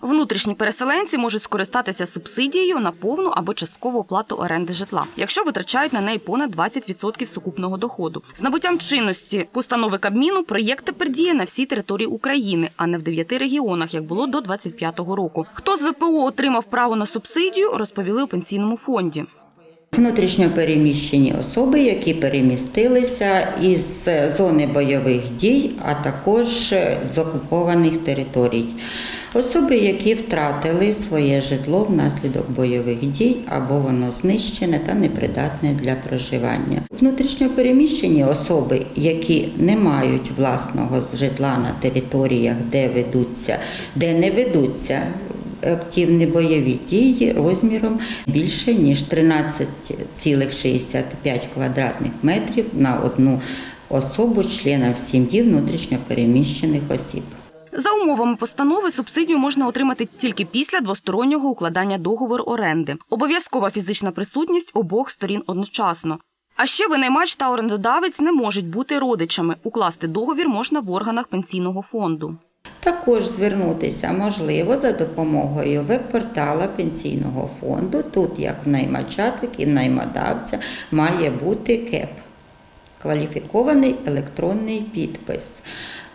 Внутрішні переселенці можуть скористатися субсидією на повну або часткову оплату оренди житла, якщо витрачають на неї понад 20% сукупного доходу. З набуттям чинності постанови Кабміну проєкт тепер діє на всій території України, а не в дев'яти регіонах, як було до 25-го року. Хто з ВПО отримав право на субсидію, розповіли у пенсійному фонді. Внутрішньо переміщені особи, які перемістилися із зони бойових дій, а також з окупованих територій. Особи, які втратили своє житло внаслідок бойових дій або воно знищене та непридатне для проживання. Внутрішньо переміщені особи, які не мають власного житла на територіях, де ведуться, де не ведуться активні бойові дії розміром більше ніж 13,65 квадратних метрів на одну особу членів сім'ї внутрішньопереміщених осіб. За умовами постанови субсидію можна отримати тільки після двостороннього укладання договору оренди. Обов'язкова фізична присутність обох сторін одночасно. А ще винаймач та орендодавець не можуть бути родичами. Укласти договір можна в органах пенсійного фонду. Також звернутися можливо за допомогою веб-портала пенсійного фонду. Тут як в наймача, так і в наймодавця має бути КЕП кваліфікований електронний підпис.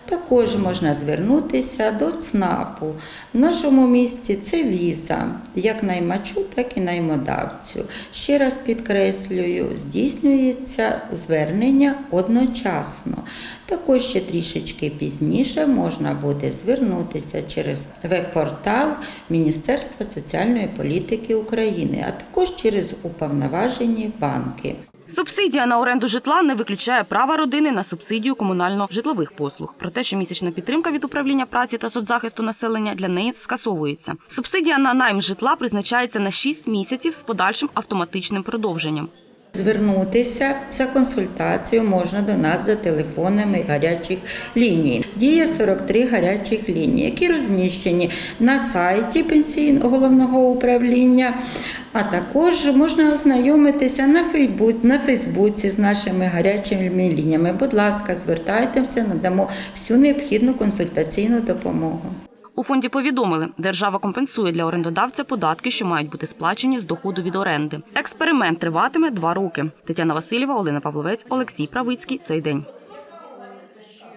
Також можна звернутися до ЦНАПу. В нашому місті це віза, як наймачу, так і наймодавцю. Ще раз підкреслюю, здійснюється звернення одночасно. Також ще трішечки пізніше можна буде звернутися через веб-портал Міністерства соціальної політики України, а також через уповноважені банки. Субсидія на оренду житла не виключає права родини на субсидію комунально-житлових послуг. Проте щомісячна підтримка від управління праці та соцзахисту населення для неї скасовується. Субсидія на найм житла призначається на 6 місяців з подальшим автоматичним продовженням. Звернутися за консультацією можна до нас за телефонами гарячих ліній. Діє 43 гарячих лінії, які розміщені на сайті пенсійного головного управління. А також можна ознайомитися на Фейсбуці, на Фейсбуці з нашими гарячими лініями. Будь ласка, звертайтеся, надамо всю необхідну консультаційну допомогу. У фонді повідомили, держава компенсує для орендодавця податки, що мають бути сплачені з доходу від оренди. Експеримент триватиме два роки. Тетяна Васильєва, Олена Павловець, Олексій Правицький. Цей день.